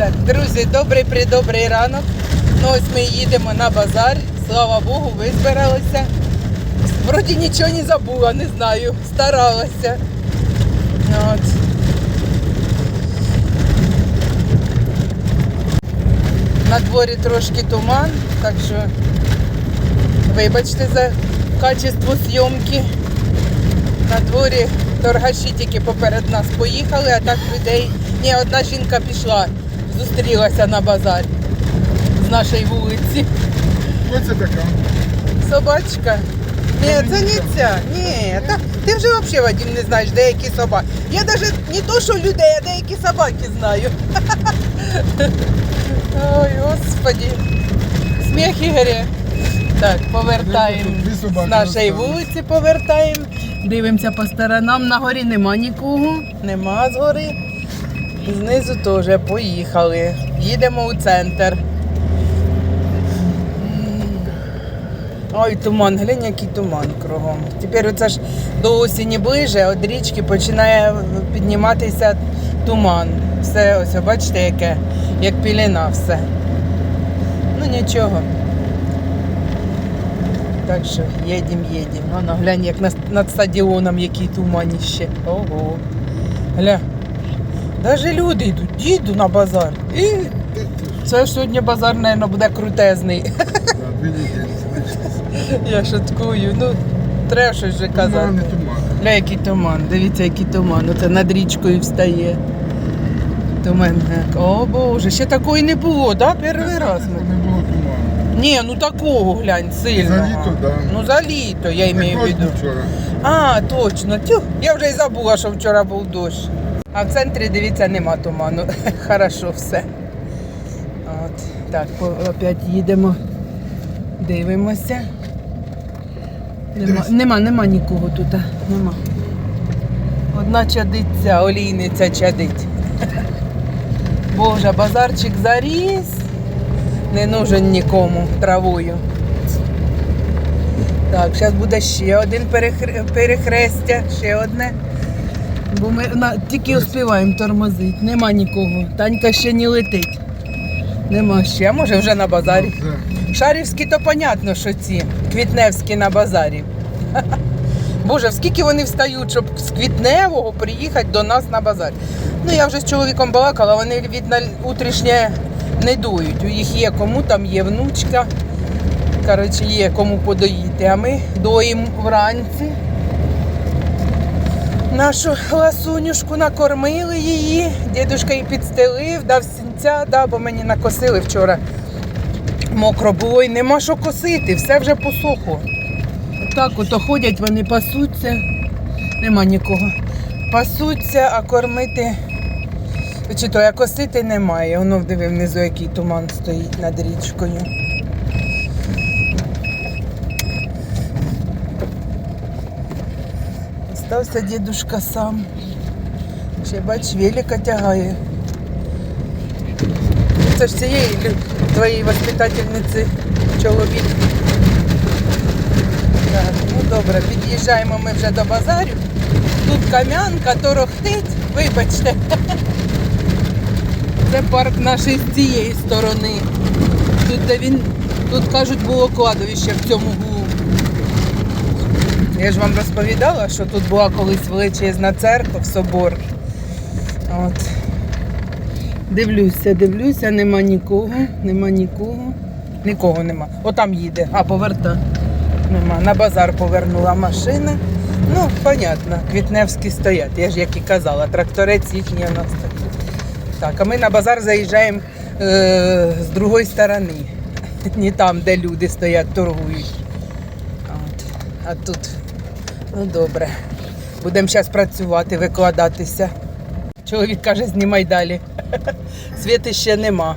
Так, друзі, добрий придобрий ранок. Ну ось ми їдемо на базар. Слава Богу, визбиралися. Вроді нічого не забула, не знаю. Старалася. От. На дворі трошки туман, так що вибачте за качество зйомки. На дворі торгаші тільки поперед нас поїхали, а так людей. Ні, одна жінка пішла, зустрілася на базарі з нашої вулиці. Хто це така? Собачка. Ні, це не ця. Ні, та, ти вже взагалі Вадим, не знаєш, деякі собаки. Я навіть не то, що людей, а деякі собаки знаю. Ой, господи. Сміх Ігоря. Так, повертаємо з нашої вулиці, повертаємо. Дивимося по сторонам. На горі нема нікого. Нема з гори. Знизу теж поїхали. Їдемо у центр. Ой, туман, глянь, який туман кругом. Тепер оце ж до осені ближе, від річки починає підніматися туман. Все, ось, бачите, яке, як піліна все. Ну нічого. Так що їдемо, їдемо. Воно, глянь, як над, стадіоном який туманіще. Ого. Гля. Навіть люди йдуть, їду на базар. І це сьогодні базар, мабуть, буде крутезний. Я шуткую. Ну, треба щось вже казати. Туман. Ля, який туман. Дивіться, який туман. Оце над річкою встає. Туман. О Боже, ще такої не було, да? Перший раз ми. Не було туману. Ні, ну такого глянь, сильного. За літо, да. Ну за літо, я маю в виду. А, точно. Тю, я вже й забула, що вчора був дощ. А в центрі, дивіться, нема туману. Хорошо все. От, так, опять їдемо. Дивимося. Нема, нема, нема нікого тут. Нема. Одна чадиця, олійниця чадить. Боже, базарчик заріс. Не нужен нікому травою. Так, зараз буде ще один перехр... перехрестя, ще одне. Бо ми на... тільки успіваємо тормозити. Нема нікого. Танька ще не летить. Нема ще, а може вже на базарі. Шарівські то понятно, що ці. Квітневські на базарі. Боже, скільки вони встають, щоб з Квітневого приїхати до нас на базар. Ну я вже з чоловіком балакала, вони від на утрішнє не дують. У їх є кому, там є внучка. Коротше, є кому подоїти. А ми доїмо вранці. Нашу ласунюшку накормили її. Дідушка її підстелив, дав сінця, да, бо мені накосили вчора. Мокро було і нема що косити, все вже посохло. Так ото ходять, вони пасуться, нема нікого. Пасуться, а кормити. Чи то а косити немає. Воно диви внизу, який туман стоїть над річкою. Остався дідушка сам. Ще бач, велика тягає. Це ж цієї твоєї воспитательниці чоловік. Так, ну добре, під'їжджаємо ми вже до базарю. Тут кам'янка, торохтить, вибачте. Це парк нашої з цієї сторони. Тут, де він, тут кажуть, було кладовище в цьому гулу. Я ж вам розповідала, що тут була колись величезна церква, собор. От. Дивлюся, дивлюся, нема нікого, нема нікого. Нікого нема. Отам їде, а поверта. Нема. На базар повернула машина. Ну, понятно, квітневські стоять. Я ж як і казала, тракторець їхній у нас такий. Так, а ми на базар заїжджаємо е, з другої сторони. Не там, де люди стоять, торгують. От. А тут, ну добре. Будемо зараз працювати, викладатися. Чоловік каже, знімай далі. Світи ще нема.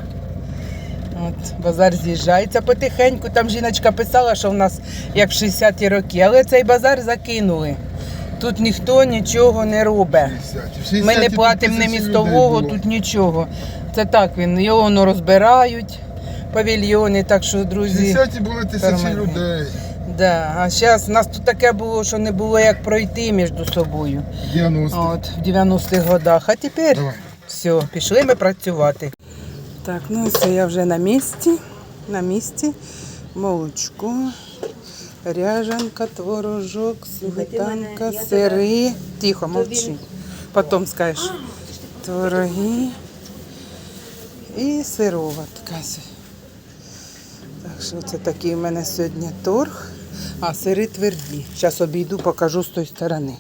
От, базар з'їжджається потихеньку. Там жіночка писала, що в нас як в 60-ті роки, але цей базар закинули. Тут ніхто нічого не робить. Ми не платимо ні містового, тут нічого. Це так він. Його воно розбирають, павільйони, так що, друзі. 60 були тисячі людей. Да. А зараз у нас тут таке було, що не було як пройти між собою. 90. От, в 90-х годах. А тепер Давай. все, пішли ми працювати. Так, ну все, я вже на місці. На місці. Молочко, ряжанка, творожок, сметанка, сири. Тихо, мовчи. Потім скажеш. Твороги і сироватка. Так що це такий у мене сьогодні торг. А, сири тверді. Зараз обійду, покажу з тої сторони.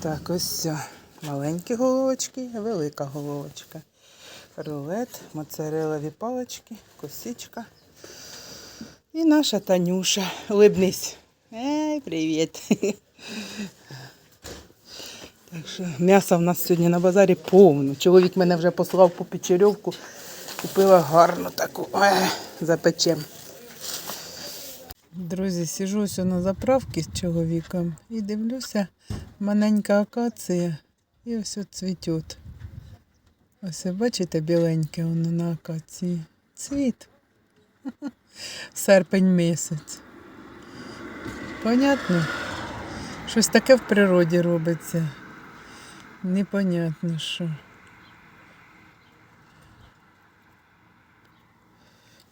Так, ось все. Маленькі головочки, велика головочка. Рулет, моцарелові палички, косичка. І наша Танюша. Улибнись. Ей, привіт. Так що м'яса в нас сьогодні на базарі повно. Чоловік мене вже послав по печерьовку. Купила гарну таку. Запечем. Друзі, сижу ось на заправці з чоловіком і дивлюся, маленька акація і ось от цвітет. Ось бачите, біленьке воно на акації. Цвіт. Серпень місяць. Понятно? Щось таке в природі робиться. Непонятно що.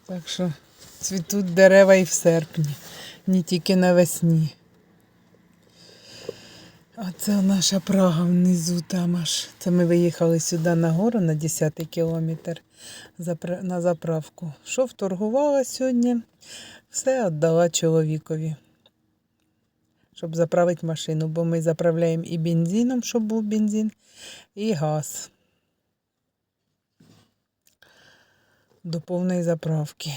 Так що цвітуть дерева і в серпні, не тільки навесні. А це наша Прага внизу там аж. Це ми виїхали сюди на гору на 10 кілометр на заправку. Що вторгувала сьогодні, все віддала чоловікові. Щоб заправити машину, бо ми заправляємо і бензином, щоб був бензин, і газ. До повної заправки.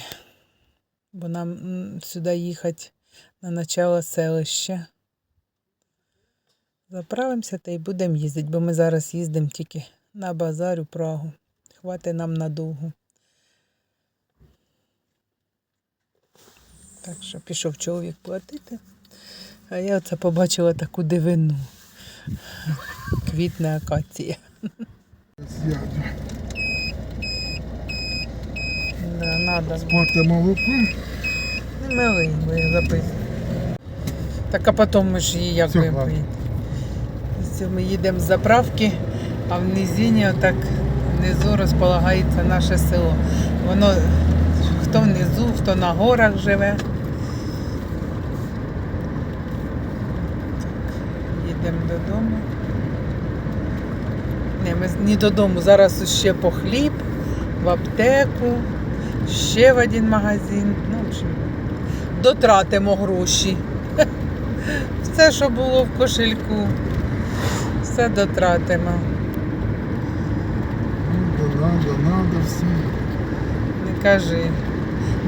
Бо нам сюди їхати на начало селища. Заправимося та й будемо їздити, бо ми зараз їздимо тільки на базар у Прагу. Хватить нам надовго. Так що пішов чоловік платити. А я оце побачила таку дивину. Квітне акація. Да, надо. Смакте молоко. Не милий, бо я. Так а потім ми ж її як Все, будемо ладно. Ми їдемо з заправки, а в низині отак внизу розполагається наше село. Воно хто внизу, хто на горах живе. Їдемо додому. Не, ми не додому. Зараз ще по хліб, в аптеку, ще в один магазин. Ну, в общем, дотратимо гроші. Все, що було в кошельку, все дотратимо. Надо, надо, надо все. Не кажи.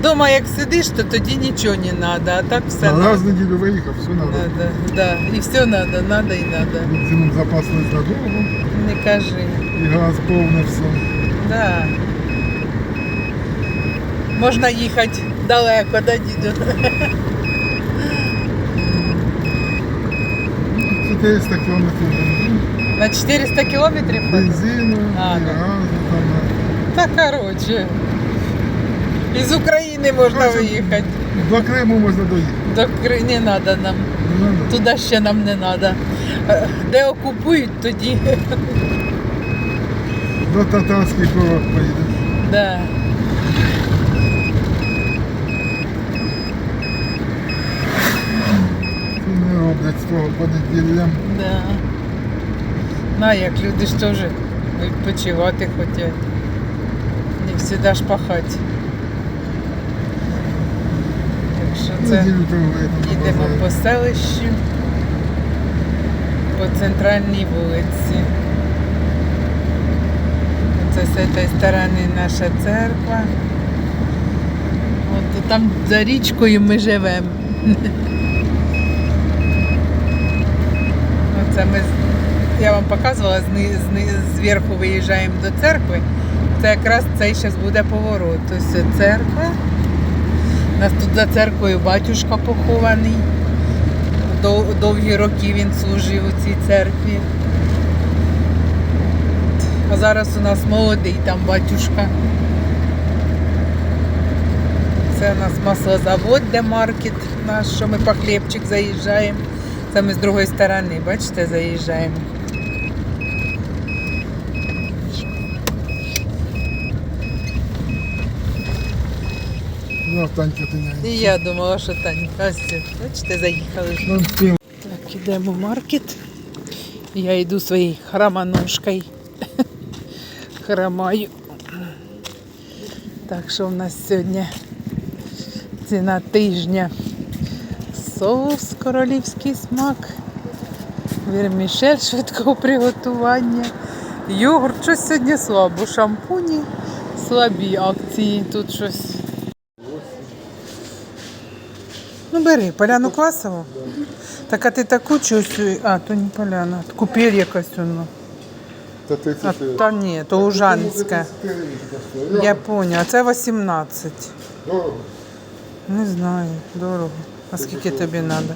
Дома як сидиш, то тоді нічого не треба, а так все На раз неділю виїхав, все надо. Надо, да. І все треба, треба і треба. Бензином запаслись надовго. Не кажи. І газ повне все. Да. Можна їхати далеко, да, діду? 400 кілометрів. На 400 кілометрів? Бензину, А, і газу там. Та коротше. Із України можна Коротше, виїхати. До Криму можна доїхати. До Кри... не треба нам. Не надо. Туди ще нам не треба. Де окупують, тоді. До татарський курорт поїдемо. Да. Це не роблять з того понеділля. Да. На, як люди ж теж відпочивати хочуть. Не завжди ж пахати. Так що це їдемо по селищу, по центральній вулиці. Це з цієї сторони наша церква. От там за річкою ми живемо. Оце ми, я вам показувала, зверху виїжджаємо до церкви. Це якраз цей зараз буде поворот. Ось це церква. У нас тут за церквою батюшка похований. Дов- Довгі роки він служив у цій церкві. А зараз у нас молодий там батюшка. Це у нас маслозавод, де маркет наш, що ми по хлібчик заїжджаємо. Це ми з другої сторони, бачите, заїжджаємо. І я думала, що Танька. Бачите, заїхали. Так, йдемо в маркет. Я йду своєю храманушкою Хромаю. Так що в нас сьогодні ціна тижня. Соус королівський смак. Вермішель швидкого приготування. Йогурт щось сьогодні слабо. Шампуні слабі акції. Тут щось. Ну бери, поляну квасову. Так а ти таку чусь. А, то не поляна. Купіль якась воно. Та А та ні, то Ужанська. Я... Я поняла, це 18. Дорого. Не знаю, дорого. А скільки тобі треба?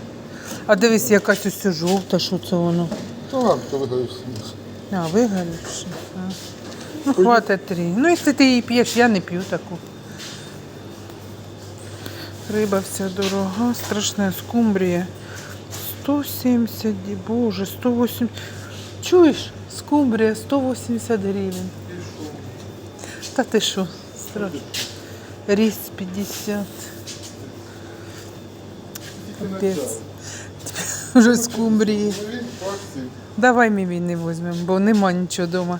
А дивись, якась ось жовта, що це воно? Ну ладно, то виграєш. А, вигалівши. А. Ну, хватить три. Ну, якщо ти її п'єш, я не п'ю таку. Риба вся дорога, страшна скумбрія. 170, боже, 180. Чуєш? Скумбрія 180 гривень. Та ти що? Страшно. Ріс 50. Капець. Вже скумбрії. Давай ми війни візьмемо, бо нема нічого вдома.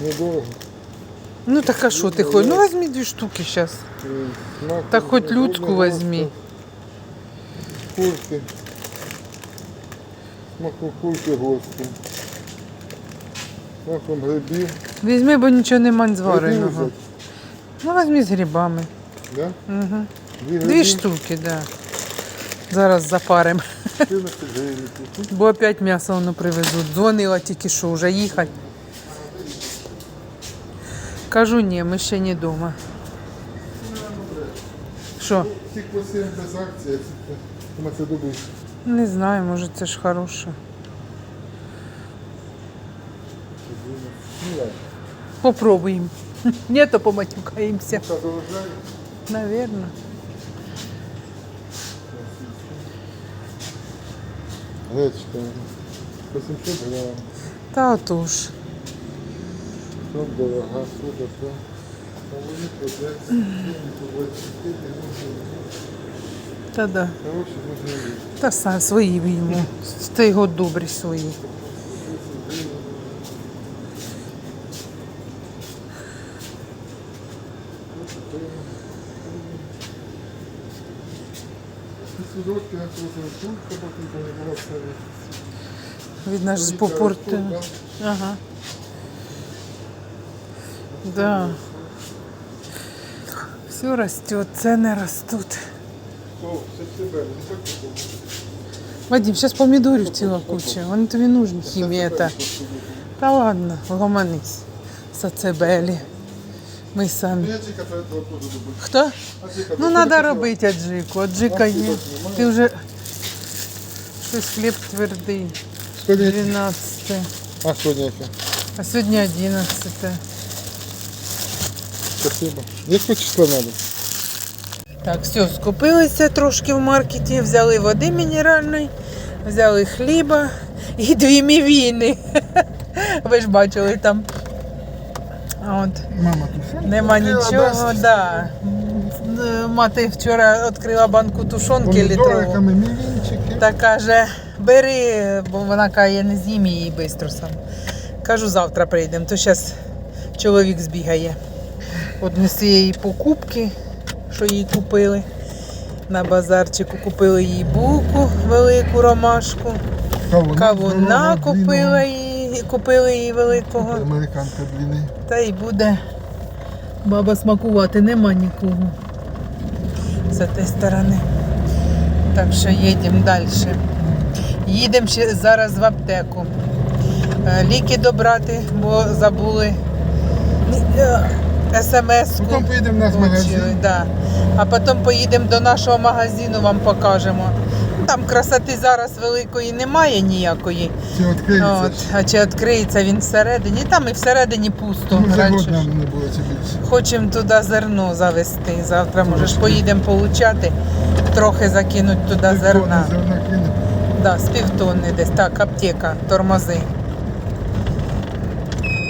Недорого. Ну так а що ти хочеш? Ну візьми дві штуки зараз. Так хоч людську візьми. Курки. Смаку курки гості. Смаком грибів. Візьми, бо нічого нема звареного. Ну візьми з грибами. Да? Угу. Дві Дві штуки, так. Да. Зараз запаримо. 14 гривень. Бо опять м'ясо воно привезуть. Дзвонила тільки що, вже їхати. Кажу, ні, ми ще не вдома. Що? Ті посім без акції, а це добре. Не знаю, може це ж хороше. Ну ладно. Попробуємо. Ні, то поматюкаємося. Та Гречка. По 700 грам. Та отож. Що дорога, що дорога. А вони по 20, по 24, Та да. Хороші можна їсти. Та сам свої війну. Та його добрі свої. І сідочки на круглу штуку, потім не було все. Від наш з попорту. Ага. Да. Все растет, цены растут. Вадим, сейчас помидорів ціла куча. Вони тобі нужні хімія та. Та ладно, гомонись. Сацебелі. Ми самі. Хто? Ну, треба робити аджику. Аджика є. Ти вже щось хліб твердий. Сьогодні- 12. А сьогодні яке? А сьогодні 11. Спасибо. Якого числа треба? Так, все, скупилися трошки в маркеті, взяли води мінеральної, взяли хліба і дві мівіни. Ви ж бачили там. А От, Мама, ти нема нічого, без- да. Мати вчора відкрила банку тушонки літрову. Та каже, бери, бо вона каже, я не з'їм її швидко сам. Кажу, завтра прийдемо, то зараз чоловік збігає. Однеси їй покупки, що їй купили. На базарчику купили їй булку, велику ромашку. Кавуна, Кавуна купила їй, купили їй великого. Американка бліни. Та й буде баба смакувати, нема нікого з цієї сторони. Так що їдемо далі. Їдемо ще зараз в аптеку. Е, Ліки добрати, бо забули е, смс-ку. Потім поїдемо в наш магазин. Да. А потім поїдемо до нашого магазину, вам покажемо. Там красоти зараз великої немає ніякої. Чи відкриється? От, а чи відкриється він всередині? Там і всередині пусто. Ну, Раніше не було чи більше. Хочемо туди зерно завести. Завтра, може, ж поїдемо получати, трохи закинуть туди зерна. Зерна кине. Да, з півтонни десь. Так, аптека, тормози.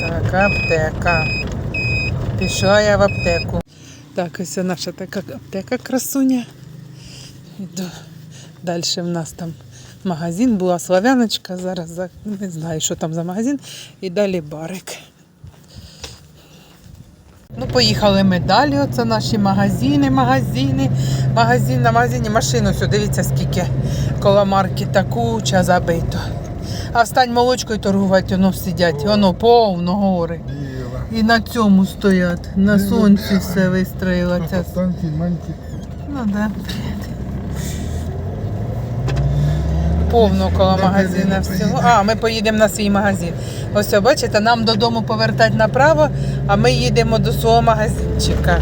Так, аптека. Пішла я в аптеку. Так, ось наша така аптека красуня. Іду. Далі в нас там магазин, була славяночка, зараз за- не знаю, що там за магазин. І далі барик. Ну, поїхали ми далі. Оце наші магазини, магазини, магазин на магазині. Машину все, дивіться, скільки коло маркета куча забито. А встань молочкою торгувати, воно сидять, воно повно гори. І на цьому стоять, на сонці все вистроїлося. Ну да. Повно коло магазина всього. А, ми поїдемо на свій магазин. Ось, бачите, нам додому повертати направо, а ми їдемо до свого магазинчика.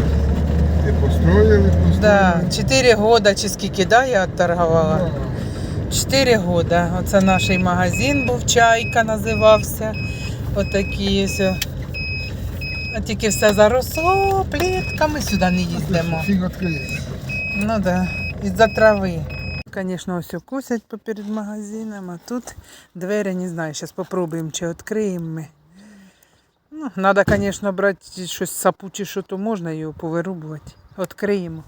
І построїли, построїли. Да, 4 года чи скільки, да, я торгувала? 4 года. Оце наш магазин був, чайка називався. Отакі ось. А тільки все заросло плітками, сюди не їздимо. Ну да, із-за трави. Звісно, все косять поперед магазином, а тут двері, не знаю, зараз спробуємо, чи відкриємо ми. Ну, треба, звісно, брати щось сапуче, що то можна його повирубувати. Відкриємо.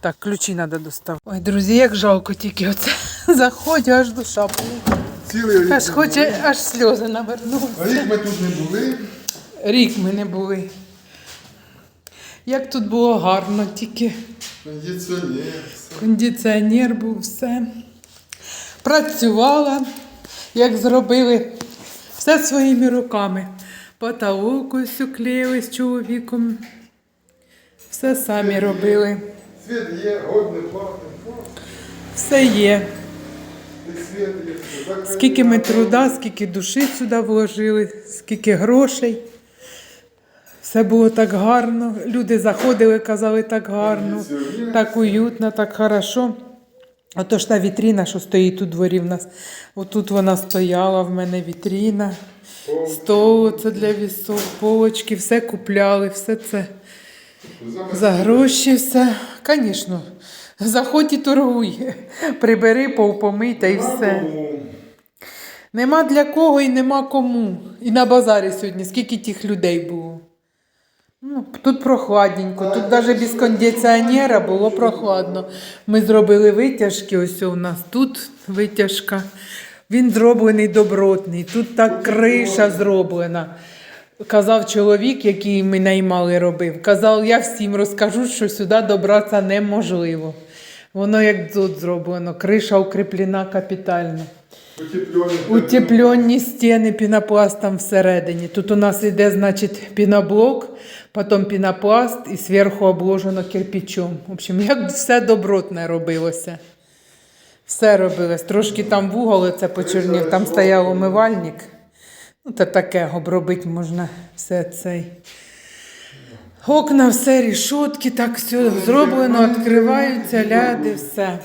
Так, ключі треба доставити. Ой, друзі, як жалко тільки оце заходжу, аж душа болить. Цілий рік. Аж хоче, аж сльози А навернуться. Рік ми тут не були. Рік ми не були. Як тут було гарно, тільки Кондиціонер. кондиціонер був, все. Працювала, як зробили, все своїми руками. Потолок ось уклеїли з чоловіком. Все самі робили. Світ є, годне платне. Все є. Скільки ми труда, скільки душі сюди вложили, скільки грошей. Все було так гарно. Люди заходили, казали так гарно, так уютно, так хорошо. Ото ж та вітріна, що стоїть у дворі в нас. Отут вона стояла, в мене вітріна. Стол це для вісов, полочки, все купляли, все це за гроші, все. Звісно, заходь і торгуй. Прибери, повпомий та й все. Нема для кого і нема кому. І на базарі сьогодні скільки тих людей було. Ну, тут прохладненько, тут навіть без кондиціонера було прохладно. Ми зробили витяжки, ось у нас тут витяжка. Він зроблений добротний, тут так криша зроблена. Казав чоловік, який ми наймали робив, казав, я всім розкажу, що сюди добратися неможливо. Воно як тут зроблено, криша укріплена капітально. Утеплені. Стіни пінопластом всередині. Тут у нас йде, значить, піноблок, потім пінопласт і зверху обложено кирпичом. В общем, як все добротне робилося. Все робилось. Трошки там вугол це почорнів, там стояв умивальник. Ну, та таке обробити можна все цей. Окна, все, рішотки, так все зроблено, відкриваються, ляди, все.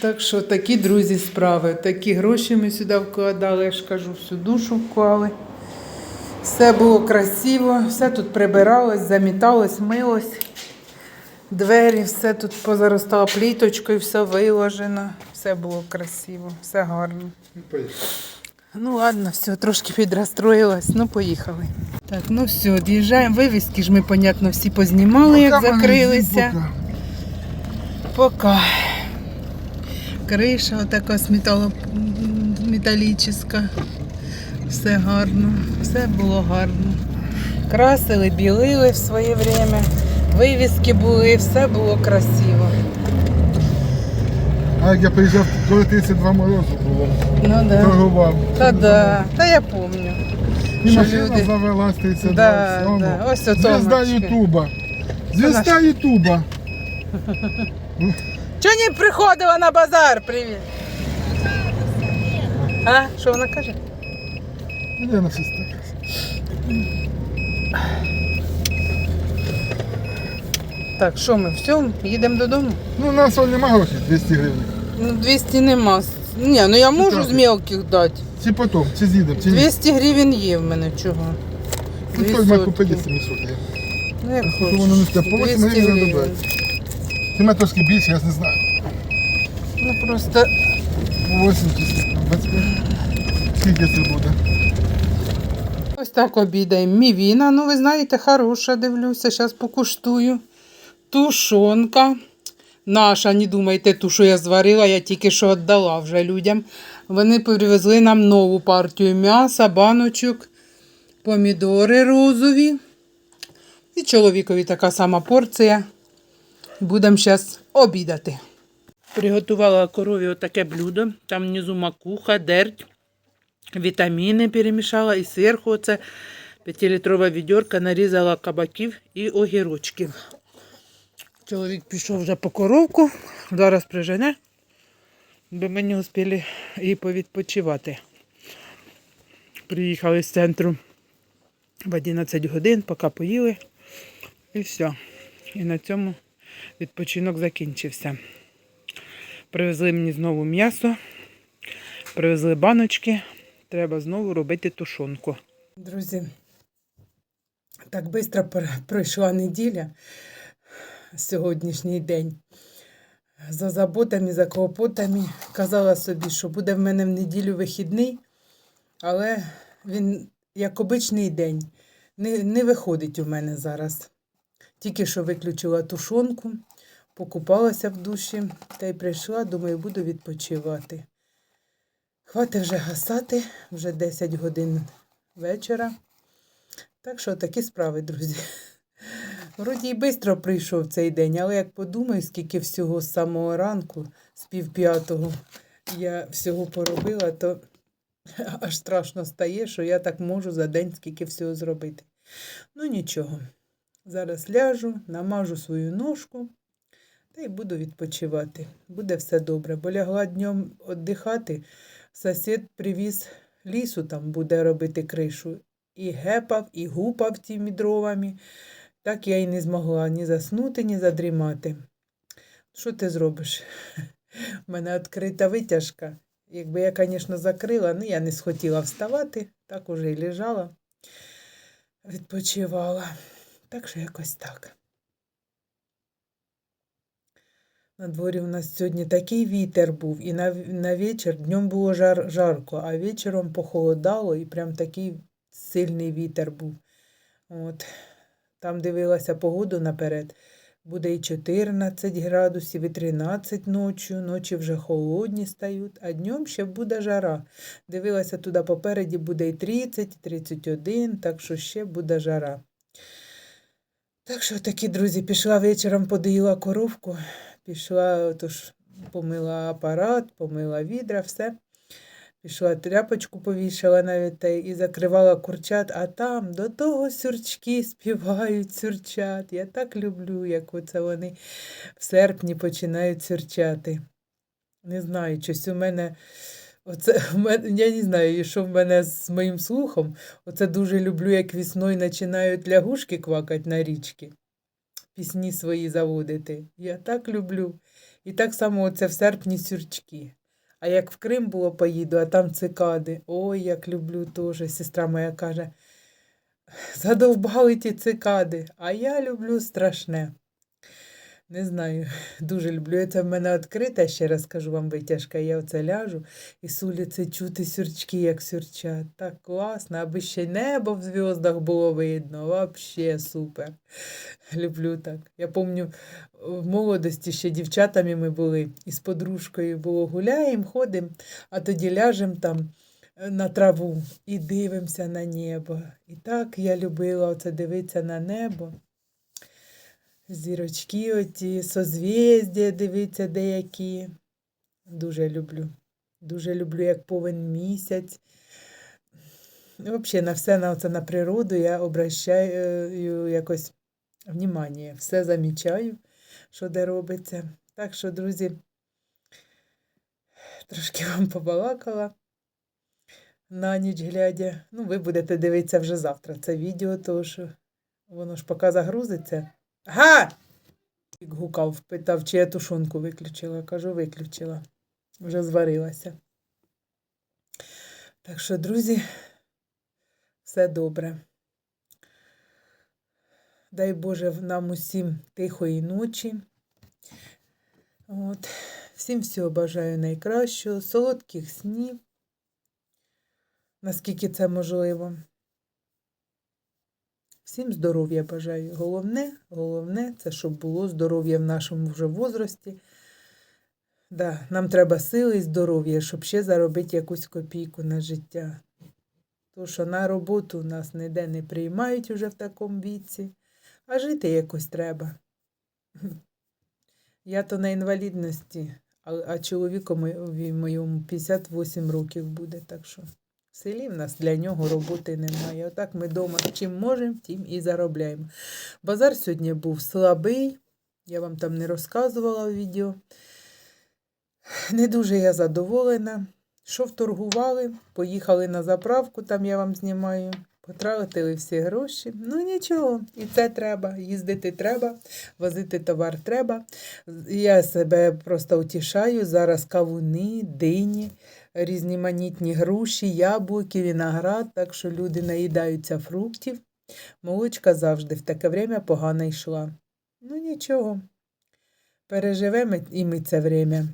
Так що такі друзі справи. Такі гроші ми сюди вкладали, я ж кажу, всю душу вклали. Все було красиво, все тут прибиралось, заміталось, милось. Двері, все тут позаростало пліточкою, все виложено. Все було красиво, все гарно. Ну ладно, все, трошки підрозстроїлась, ну поїхали. Так, ну все, від'їжджаємо. Вивіски ж ми, понятно, всі познімали, як закрилися. Пока. Криша отака металічна. Все гарно, все було гарно. Красили, білили в своє время. Вивіски були, все було красиво. А як я приїжджав, коли 32 морозу було, Ну да. торгував. Та да, та я пам'ятаю. І Що машина люди- завелась 32 Да, всьому. да. Ось ото Звізда. Ютуба. Звізда Ютуба. Чого не приходила на базар? Привіт. А, що вона каже? Де на сестра? Так, що ми, все, їдемо додому? Ну, у нас соль нема грошей, 200 гривень. Ну, 200 нема. Ні, ну я можу з мелких дати. Чи потім, чи з'їдемо, чи ні. 200 гривень є в мене чого. Ну, Дві має купити 700 є. Ну, як Що хочеш. воно не сте, по 8 200 гривень гривень. додати. Ти мене трошки більше, я ж не знаю. Ну просто По 8 чи 25. Скільки це буде? Ось так обідаємо. Мівіна, ну ви знаєте, хороша, дивлюся, зараз покуштую. Тушонка. Наша, не думайте, ту, що я зварила, я тільки що віддала вже людям. Вони привезли нам нову партію м'яса, баночок, помідори розові. І чоловікові така сама порція. Будемо зараз обідати. Приготувала корові отаке блюдо. Там внизу макуха, дерть, вітаміни перемішала і зверху оце 5-літрова відьорка нарізала кабаків і огірочків. Чоловік пішов вже по коровку, зараз прижене, бо ми не успіли і повідпочивати. Приїхали з центру в 11 годин, поки поїли. І все. І на цьому відпочинок закінчився. Привезли мені знову м'ясо, привезли баночки. Треба знову робити тушонку. Друзі, так швидко пройшла неділя сьогоднішній день. За заботами, за клопотами казала собі, що буде в мене в неділю вихідний, але він, як обичний день, не, не виходить у мене зараз. Тільки що виключила тушонку, покупалася в душі та й прийшла, думаю, буду відпочивати. Хватить вже гасати, вже 10 годин вечора. Так що такі справи, друзі. Вроді й швидко прийшов цей день, але як подумаю, скільки всього з самого ранку, з півп'ятого, я всього поробила, то аж страшно стає, що я так можу за день скільки всього зробити. Ну нічого. Зараз ляжу, намажу свою ножку та й буду відпочивати. Буде все добре. Бо лягла днем віддихати, сусід привіз лісу, там буде робити кришу. І гепав, і гупав тими дровами. Так я й не змогла ні заснути, ні задрімати. Що ти зробиш? У мене відкрита витяжка. Якби я, звісно, закрила, ну я не схотіла вставати, так уже й лежала, відпочивала. Так що якось так. На дворі у нас сьогодні такий вітер був, і на, на вечір днем було жар, жарко, а вечором похолодало і прям такий сильний вітер був. От. Там дивилася погоду наперед. Буде і 14 градусів, і 13 ночі. Ночі вже холодні стають, а днем ще буде жара. Дивилася туди попереді, буде і 30, і 31, так що ще буде жара. Так що такі, друзі, пішла вечором, подоїла коровку, пішла, тож помила апарат, помила відра, все. Пішла тряпочку повішала навіть та і закривала курчат, а там до того сюрчки співають сюрчат. Я так люблю, як оце вони в серпні починають сюрчати. Не знаю, щось у мене. Оце я не знаю, що в мене з моїм слухом. Оце дуже люблю, як весною починають лягушки квакати на річці, пісні свої заводити. Я так люблю. І так само це в серпні сюрчки. А як в Крим було поїду, а там цикади. Ой, як люблю теж. Сестра моя каже, задовбали ті цикади, а я люблю страшне. Не знаю, дуже люблю. Це в мене відкрита, ще раз кажу вам витяжка. Я оце ляжу і з вулиці чути сюрчки, як сюрчать. Так класно, аби ще небо в зв'яздах було видно. Вообще супер. Люблю так. Я пам'ятаю, в молодості ще дівчатами ми були і з подружкою було гуляємо, ходимо, а тоді ляжемо там е, на траву і дивимося на небо. І так я любила оце дивитися на небо. Зірочки оті, созвіздя дивитися деякі. Дуже люблю. Дуже люблю, як повен місяць. Взагалі на все на, оце, на природу я обращаю якось внимання. Все замічаю, що де робиться. Так що, друзі, трошки вам побалакала на ніч глядя. Ну, ви будете дивитися вже завтра це відео, тому що воно ж поки загрузиться. Га! Гукав, питав, чи я тушонку виключила. Кажу, виключила. Вже зварилася. Так що, друзі, все добре. Дай Боже нам усім тихої ночі. От. Всім всього бажаю найкращого, солодких снів, наскільки це можливо. Всім здоров'я бажаю. Головне, головне, це щоб було здоров'я в нашому вже возрасті. Да, нам треба сили і здоров'я, щоб ще заробити якусь копійку на життя. То, що на роботу нас ніде не приймають уже в такому віці, а жити якось треба. Я то на інвалідності, а чоловіку моєму 58 років буде, так що в селі в нас для нього роботи немає. Отак ми вдома чим можемо, тим і заробляємо. Базар сьогодні був слабий, я вам там не розказувала в відео. Не дуже я задоволена. Що вторгували, поїхали на заправку, там я вам знімаю, потратили всі гроші. Ну нічого, і це треба. Їздити треба, возити товар треба. Я себе просто утішаю. Зараз кавуни, дині, різноманітні груші, яблуки, виноград, так що люди наїдаються фруктів. Молочка завжди в таке время погано йшла. Ну нічого. Переживемо і ми це время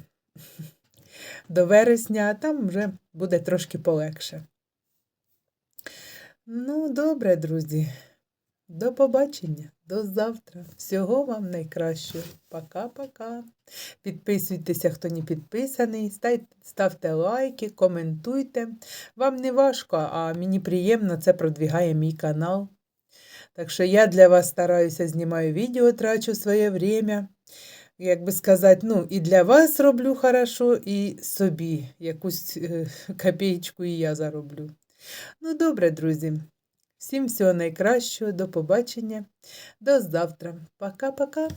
до вересня, а там вже буде трошки полегше. Ну, добре, друзі. До побачення, до завтра. Всього вам найкращого. Пока-пока. Підписуйтеся, хто не підписаний, ставте лайки, коментуйте. Вам не важко, а мені приємно, це продвігає мій канал. Так що я для вас стараюся, знімаю відео, трачу своє время. Як би сказати, ну, і для вас роблю хорошо, і собі якусь е, копійку і я зароблю. Ну, добре, друзі. Всім всього найкращого, до побачення, до завтра. Пока-пока.